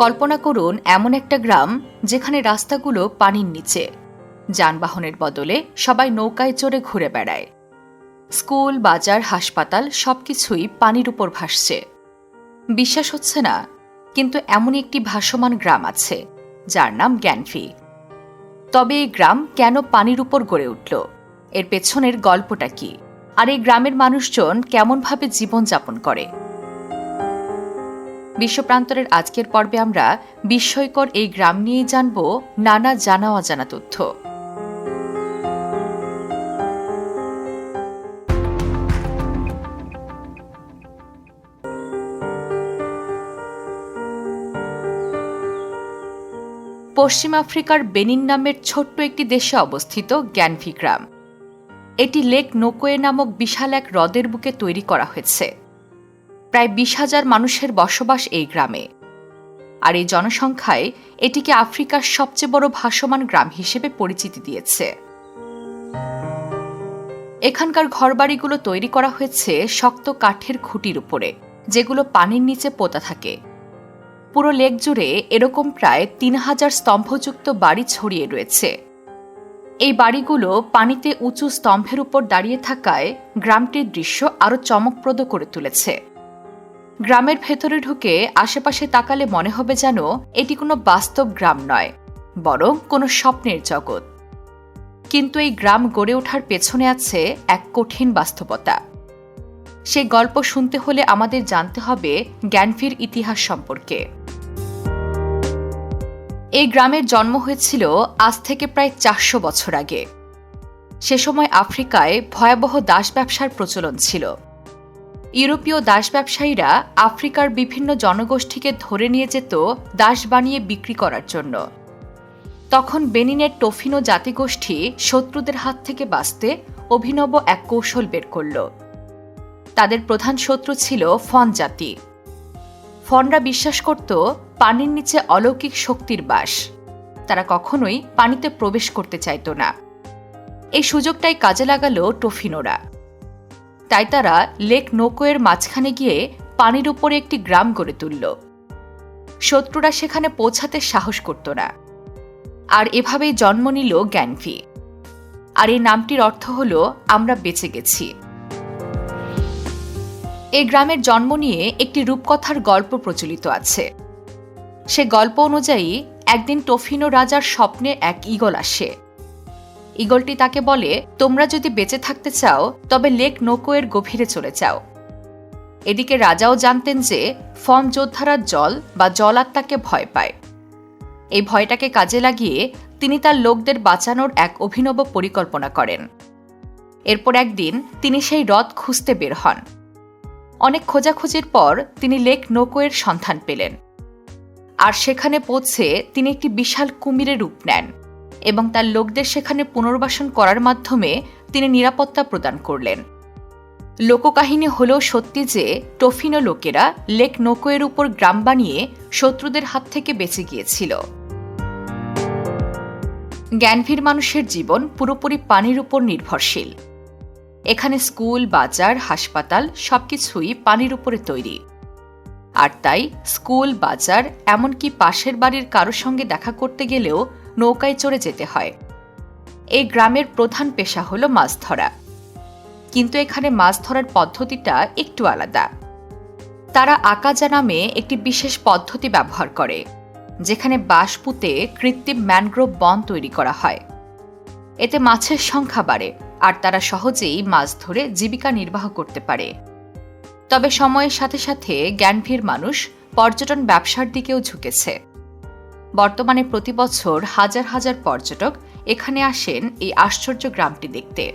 কল্পনা করুন, এমন একটা গ্রাম যেখানে রাস্তাগুলো পানির নিচে। যানবাহনের বদলে সবাই নৌকায় চড়ে ঘুরে বেড়ায়। স্কুল, বাজার, হাসপাতাল সবকিছুই পানির উপর ভাসছে। বিশ্বাস হচ্ছে না, কিন্তু এমনই একটি ভাসমান গ্রাম আছে, যার নাম জ্ঞানফি। তবে এই গ্রাম কেন পানির উপর গড়ে উঠল? এর পেছনের গল্পটা কি? আর এই গ্রামের মানুষজন কেমনভাবে জীবনযাপন করে? বিশ্বপ্রান্তরের আজকের পর্বে আমরা বিস্ময়কর এই গ্রাম নিয়েই জানব নানা জানা অজানা তথ্য। পশ্চিম আফ্রিকার বেনিন নামের ছোট্ট একটি দেশে অবস্থিত জ্ঞানভি গ্রাম। এটি লেক নোকোয়ে নামক বিশাল এক হ্রদের বুকে তৈরি করা হয়েছে। প্রায় বিশ হাজার মানুষের বসবাস এই গ্রামে। আর এই জনসংখ্যায় এটিকে আফ্রিকার সবচেয়ে বড় ভাসমান গ্রাম হিসেবে পরিচিতি দিয়েছে। এখানকার ঘরবাড়িগুলো তৈরি করা হয়েছে শক্ত কাঠের খুঁটির উপরে, যেগুলো পানির নিচে পোতা থাকে। পুরো লেক জুড়ে এরকম প্রায় তিন হাজার স্তম্ভযুক্ত বাড়ি ছড়িয়ে রয়েছে। এই বাড়িগুলো পানিতে উঁচু স্তম্ভের উপর দাঁড়িয়ে থাকায় গ্রামটির দৃশ্য আরও চমকপ্রদ করে তুলেছে। গ্রামের ভেতরে ঢুকে আশেপাশে তাকালে মনে হবে যেন এটি কোনো বাস্তব গ্রাম নয়, বরং কোনো স্বপ্নের জগৎ। কিন্তু এই গ্রাম গড়ে ওঠার পেছনে আছে এক কঠিন বাস্তবতা। সেই গল্প শুনতে হলে আমাদের জানতে হবে জ্ঞানফির ইতিহাস সম্পর্কে। এই গ্রামের জন্ম হয়েছিল আজ থেকে প্রায় চারশো বছর আগে। সে সময় আফ্রিকায় ভয়াবহ দাস ব্যবসার প্রচলন ছিল। ইউরোপীয় দাস ব্যবসায়ীরা আফ্রিকার বিভিন্ন জনগোষ্ঠীকে ধরে নিয়ে যেত দাস বানিয়ে বিক্রি করার জন্য। তখন বেনিনের টোফিনো জাতিগোষ্ঠী শত্রুদের হাত থেকে বাঁচতে অভিনব এক কৌশল বের করল। তাদের প্রধান শত্রু ছিল ফন জাতি। ফনরা বিশ্বাস করত, পানির নিচে অলৌকিক শক্তির বাস। তারা কখনোই পানিতে প্রবেশ করতে চাইত না। এই সুযোগটাই কাজে লাগালো টোফিনোরা। তাই তারা লেক নোকোয়ের মাঝখানে গিয়ে পানির উপরে একটি গ্রাম গড়ে তুলল। শত্রুরা সেখানে পৌঁছাতে সাহস করত না। আর এভাবেই জন্ম নিল জ্ঞানভি আর এই নামটির অর্থ হল, আমরা বেঁচে গেছি। এই গ্রামের জন্ম নিয়ে একটি রূপকথার গল্প প্রচলিত আছে। সে গল্প অনুযায়ী, একদিন টফিনো রাজার স্বপ্নে এক ইগল আসে। ইগলটি তাকে বলে, তোমরা যদি বেঁচে থাকতে চাও, তবে লেক নোকোয়ের গভীরে চলে যাও। এদিকে রাজাও জানতেন যে, ফর্ম যোদ্ধারা জল বা জল আত্মাকে ভয় পায়। এই ভয়টাকে কাজে লাগিয়ে তিনি তার লোকদের বাঁচানোর এক অভিনব পরিকল্পনা করেন। এরপর একদিন তিনি সেই হ্রদ খুঁজতে বের হন। অনেক খোঁজাখুঁজির পর তিনি লেক নোকোয়ের সন্ধান পেলেন। আর সেখানে পৌঁছে তিনি একটি বিশাল কুমিরের রূপ নেন। এবং তার লোকদের সেখানে পুনর্বাসন করার মাধ্যমে তিনি নিরাপত্তা প্রদান করলেন। লোককাহিনী হলেও সত্যি যে, টফিনো লোকেরা লেক নোকোয়ের উপর গ্রাম বানিয়ে শত্রুদের হাত থেকে বেঁচে গিয়েছিল। জ্ঞানভীর মানুষের জীবন পুরোপুরি পানির উপর নির্ভরশীল। এখানে স্কুল, বাজার, হাসপাতাল সবকিছুই পানির উপরে তৈরি। আর তাই স্কুল, বাজার, এমনকি পাশের বাড়ির কারোর সঙ্গে দেখা করতে গেলেও নৌকায় চড়ে যেতে হয়। এই গ্রামের প্রধান পেশা হল মাছ ধরা। কিন্তু এখানে মাছ ধরার পদ্ধতিটা একটু আলাদা। তারা আকাজা নামে একটি বিশেষ পদ্ধতি ব্যবহার করে, যেখানে বাঁশ পুঁতে কৃত্রিম ম্যানগ্রোভ বন তৈরি করা হয়। এতে মাছের সংখ্যা বাড়ে আর তারা সহজেই মাছ ধরে জীবিকা নির্বাহ করতে পারে। তবে সময়ের সাথে সাথে জ্ঞানভীর মানুষ পর্যটন ব্যবসার দিকেও ঝুঁকেছে। বর্তমানে প্রতি বছর হাজার হাজার পর্যটক এখানে আসেন এই আশ্চর্য গ্রামটি দেখতে।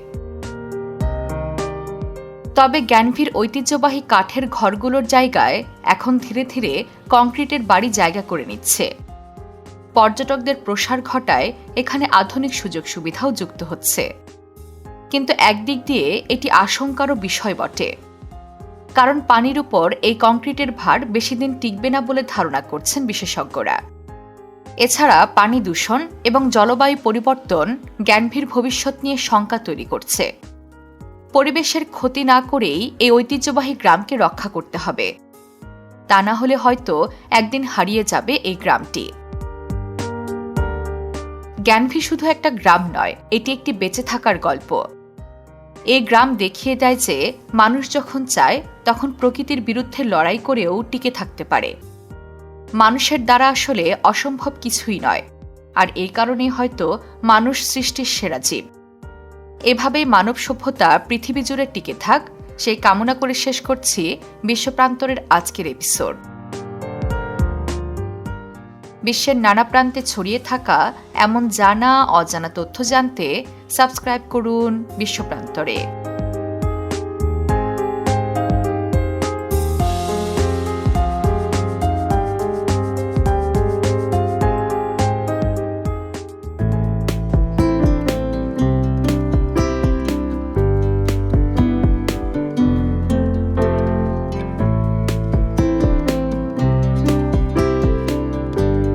তবে জ্ঞানভীর ঐতিহ্যবাহী কাঠের ঘরগুলোর জায়গায় এখন ধীরে ধীরে কংক্রিটের বাড়ি জায়গা করে নিচ্ছে। পর্যটকদের প্রসার ঘটায় এখানে আধুনিক সুযোগ সুবিধাও যুক্ত হচ্ছে। কিন্তু একদিক দিয়ে এটি আশঙ্কারও বিষয় বটে। কারণ পানির উপর এই কংক্রিটের ভার বেশি দিন টিকবে না বলে ধারণা করছেন বিশেষজ্ঞরা। এছাড়া পানি দূষণ এবং জলবায়ু পরিবর্তন জ্ঞানভীর ভবিষ্যৎ নিয়ে শঙ্কা তৈরি করছে। পরিবেশের ক্ষতি না করেই এই ঐতিহ্যবাহী গ্রামকে রক্ষা করতে হবে। তা না হলে হয়তো একদিন হারিয়ে যাবে এই গ্রামটি। জ্ঞানভি শুধু একটা গ্রাম নয়, এটি একটি বেঁচে থাকার গল্প। এই গ্রাম দেখিয়ে দেয় যে, মানুষ যখন চায়, তখন প্রকৃতির বিরুদ্ধে লড়াই করেও টিকে থাকতে পারে। মানুষের দ্বারা আসলে অসম্ভব কিছুই নয়। আর এই কারণেই হয়তো মানুষ সৃষ্টির সেরা জীব। এভাবেই মানব সভ্যতা পৃথিবী জুড়ে টিকে থাক। সেই কামনা করে শেষ করছি বিশ্বপ্রান্তরের আজকের এপিসোড। বিশ্বের নানা প্রান্তে ছড়িয়ে থাকা এমন জানা, অজানা তথ্য জানতে সাবস্ক্রাইব করুন বিশ্বপ্রান্তরে।